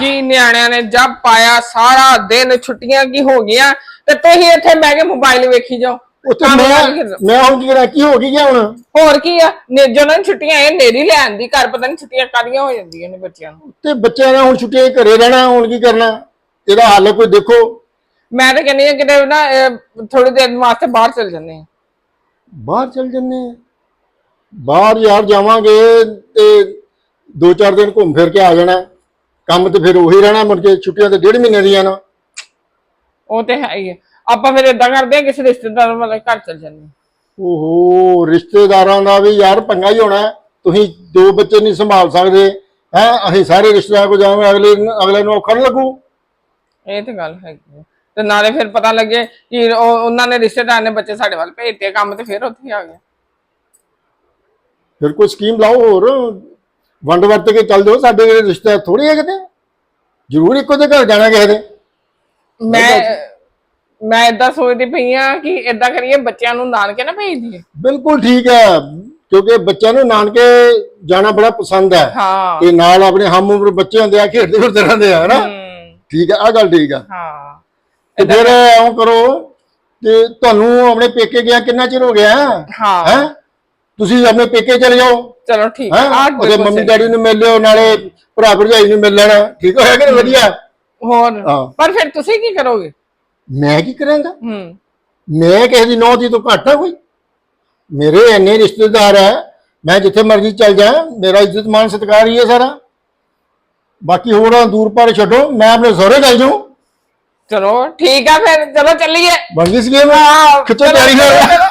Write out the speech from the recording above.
ਕੀ ਨਿਆਣਿਆਂ ਨੇ ਜੱਬ ਪਾਇਆ ਸਾਰਾ ਦਿਨ ਛੁੱਟੀਆਂ ਕੀ ਹੋ ਗਈਆਂ? ਤੇ ਤੁਸੀਂ ਇੱਥੇ ਬਹਿ ਕੇ ਮੋਬਾਈਲ ਵੇਖੀ ਜਾਓ। ਉੱਥੇ ਕੰਮ ਮੈਂ ਕੀ? ਮੈਂ ਹੁਣ ਕੀ ਕਰਾਂ ਕੀ ਹੋ ਗਈ ਗਿਆ ਹੁਣ? ਹੋਰ ਕੀ ਆ? ਨੇ ਜਦੋਂ ਨੂੰ ਛੁੱਟੀਆਂ ਇਹ ਨੇਰੀ ਲੈਣ ਦੀ ਘਰ ਪਤਾ ਨਹੀਂ ਛੁੱਟੀਆਂ ਕਾਦੀਆਂ ਹੋ ਜਾਂਦੀਆਂ ਨੇ ਬੱਚਿਆਂ ਨੂੰ। ਤੇ ਬੱਚਿਆਂ ਨੇ ਹੁਣ ਛੁੱਟੀਆਂ 'ਚ ਘਰੇ ਰਹਿਣਾ ਹੁਣ ਕੀ ਕਰਨਾ? ਇਹਦਾ ਹੱਲ ਕੋਈ ਦੇਖੋ। ਮੈਂ ਤਾਂ ਕਹਿੰਦੀ ਆ ਕਿਤੇ ਨਾ ਥੋੜੀ ਦੇਰ ਵਾਸਤੇ ਬਾਹਰ ਚਲ ਜਾਂਦੇ ਆ ਬਾਹਰ ਚਲ ਜੰਨੇ ਆ ਬਾਹਰ ਯਾਰ ਜਾਵਾਂਗੇ ਤੇ ਦੋ ਚਾਰ ਦਿਨ ਘੁੰਮ ਫਿਰ ਕੇ ਆ ਜਾਣਾ। ਕੰਮ ਤੇ ਫਿਰ ਉਹੀ ਰਹਿਣਾ ਮੁੜ ਕੇ ਛੁੱਟੀਆਂ ਤੇ ਡੇਢ ਮਹੀਨੇ ਦੀਆਂ ਨਾ। ਉਹ ਤੇ ਹੈ ਹੀ ਆ ਆਪਾਂ ਫਿਰ ਇਦਾਂ ਕਰਦੇ ਆ ਕਿਸੇ ਰਿਸ਼ਤੇਦਾਰ ਵਾਲੇ ਘਰ ਚਲ ਜਾਂਦੇ ਓਹੋ ਰਿਸ਼ਤੇਦਾਰਾਂ ਦਾ ਵੀ ਯਾਰ ਪੰਗਾ ਹੀ ਹੋਣਾ ਹੈ। ਤੁਸੀਂ ਦੋ ਬੱਚੇ ਨਹੀਂ ਸੰਭਾਲ ਸਕਦੇ ਹੈ? ਅਸੀਂ ਸਾਰੇ ਰਿਸ਼ਤੇਦਾਰ ਕੋ ਜਾਵਾਂਗੇ ਅਗਲੇ ਅਗਲੇ ਨੂੰ ਔਖਾ ਨੀ ਲੱਗੂ। ਇਹ ਤੇ ਗੱਲ ਹੈਗੀ ਆ। ਤੇ ਨਾਲੇ ਫਿਰ ਪਤਾ ਲੱਗੇ ਕਿ ਉਹ ਉਹਨਾਂ ਨੇ ਰਿਸ਼ਤੇਦਾਰ ਨੇ ਬੱਚੇ ਸਾਡੇ ਵੱਲ ਭੇਜਤੇ ਕੰਮ ਤੇ ਫਿਰ ਉੱਥੇ ਹੀ ਆ ਗਿਆ ਫਿਰ ਕੋਈ ਸਕੀਮ ਲਾਓ ਹੋਰ। ਵੰਡ ਵਰਤ ਕੇ ਚੱਲ ਜਾਓ ਸਾਡੇ ਰਿਸ਼ਤੇਦਾਰ ਥੋੜੀ ਹੈ ਕਿਤੇ ਜ਼ਰੂਰ ਇੱਕੋ ਦੇ ਘਰ ਜਾਣਾ ਕਿਸੇ ਦੇ। ਮੈਂ ਮੈਂ ਇਦਾਂ ਸੋਚਦੀ ਪਈ ਆ ਕਿ ਇਦਾਂ ਕਰੀਏ ਬੱਚਿਆਂ ਨੂੰ ਨਾਨਕੇ ਨਾ ਭੇਜ ਦਈਏ। ਬਿਲਕੁਲ ਠੀਕ ਹੈ ਕਿਉਂਕਿ ਬੱਚਿਆਂ ਨੂੰ ਨਾਨਕੇ ਜਾਣਾ ਬੜਾ ਪਸੰਦ ਹੈ। ਹਾਂ। ਤੇ ਨਾਲ ਆਪਣੇ ਹਮ ਉਮਰ ਬੱਚੇ ਹੁੰਦੇ ਆ ਖੇਡਦੇ ਫਿਰਦੇ ਰਹਿੰਦੇ ਆ ਹਨਾ? ਠੀਕ ਹੈ ਆ ਗੱਲ ਠੀਕ ਆ। ਹਾਂ। ਤੇ ਫਿਰ ਐਂ ਕਰੋ ਤੇ ਤੁਹਾਨੂੰ ਆਪਣੇ ਪੇਕੇ ਗਿਆ ਕਿੰਨਾ ਚਿਰ ਹੋ ਗਿਆ? ਹਾਂ। ਹੈ? ਤੁਸੀਂ ਆਪਣੇ ਪੇਕੇ ਚਲੇ ਜਾਓ। ਚਲੋ ਠੀਕ। ਹੈ? ਹੈ ਉਹਦੇ ਮੰਮੀ। ਡੈਡੀ ਨੂੰ ਮਿਲ ਲਿਓ ਨਾਲੇ ਭਰਾ ਭਰਜਾਈ ਨੂੰ ਮਿਲ ਲੈਣਾ। ਠੀਕ ਹੋਇਆ ਕਿ ਨਹੀਂ? ਵਧੀਆ। ਹੋਰ? ਹਾਂ। ਪਰ ਫਿਰ ਤੁਸੀਂ ਕੀ ਕਰੋਗੇ? ਮੈਂ ਕੀ ਕਰਾਂਗਾ? ਹੂੰ। ਮੈਂ ਕਿਸੇ ਦੀ ਨੌ ਦੀ ਤੋਂ ਘੱਟ ਆ ਕੋਈ। ਮੇਰੇ ਇੰਨੇ ਰਿਸ਼ਤੇਦਾਰ ਹੈ ਮੈਂ ਜਿੱਥੇ ਮਰਜ਼ੀ ਚੱਲ ਜਾ। ਮੇਰਾ ਇੱਜ਼ਤ ਮਾਨ ਸਤਿਕਾਰ ਹੀ ਹੈ ਸਾਰਾ। ਬਾਕੀ ਹੋਰਾਂ ਦੂਰ ਪਰ ਛੱਡੋ। ਮੈਂ ਆਪਣੇ ਸਹੁਰੇ ਚੱਲ ਜਾਊਂ। ਚਲੋ ਠੀਕ ਆ ਫਿਰ। ਚਲੋ ਚੱਲੀਏ। ਬਣ ਗਈ ਸੀ game? ਹਾਂ। ਖਿੱਚੋ ਤਿਆਰੀ ਚਲੋ।